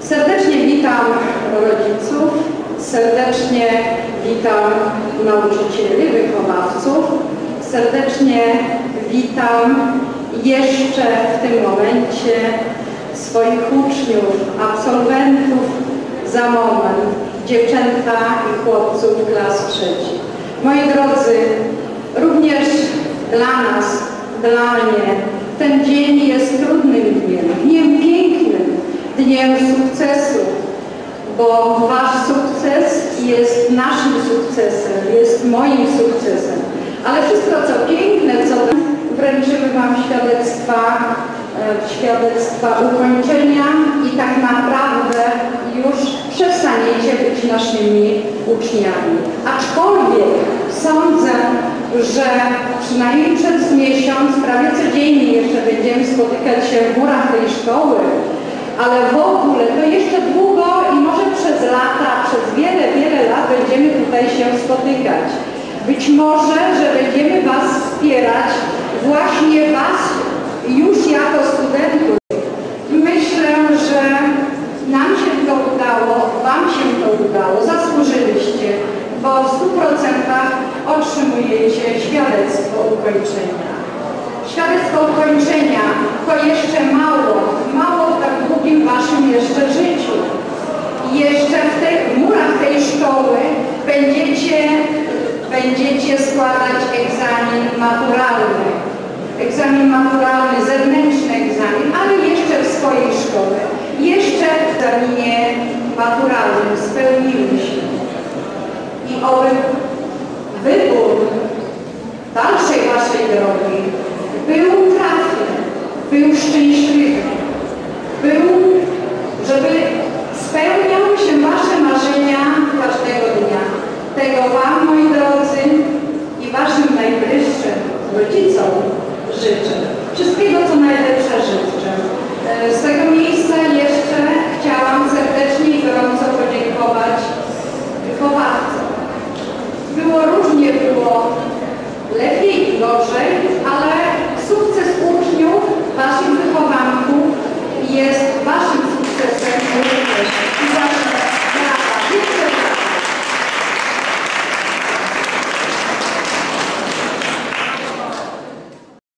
Serdecznie witam rodziców, serdecznie witam nauczycieli, wychowawców, serdecznie witam jeszcze w tym momencie swoich uczniów, absolwentów za moment, dziewczęta i chłopców klas trzecich. Moi drodzy, również dla nas, dla mnie dniem sukcesu, bo Wasz sukces jest naszym sukcesem, jest moim sukcesem. Ale wszystko co piękne, co wręczymy Wam świadectwa, e, świadectwa ukończenia i tak naprawdę już przestaniecie być naszymi uczniami. Aczkolwiek sądzę, że przynajmniej przez miesiąc, prawie codziennie jeszcze będziemy spotykać się w murach tej szkoły, ale w ogóle to jeszcze długo i może przez lata, przez wiele, wiele lat będziemy tutaj się spotykać. Być może, że będziemy Was wspierać, właśnie Was już jako studentów. Myślę, że nam się to udało, Wam się to udało, zasłużyliście, bo w 100% otrzymujecie świadectwo ukończenia. Świadectwo ukończenia to jeszcze mało, mało w tak długim Waszym jeszcze życiu. Jeszcze w tych murach tej szkoły będziecie, będziecie składać egzamin maturalny. Egzamin maturalny, zewnętrzny egzamin, ale jeszcze w swojej szkole. Jeszcze w egzaminie maturalnym spełniły się. I oby wybór dalszej Waszej drogi był spełnią się Wasze marzenia każdego dnia. Tego Wam, moi drodzy, i Waszym najbliższym rodzicom życzę. Wszystkiego, co najlepsze życzę. E, z tego miejsca jeszcze chciałam serdecznie i gorąco podziękować wychowawcom. Było różnie, było lepiej i gorzej, ale sukces uczniów, Waszych wychowanków jest Waszym sukcesem.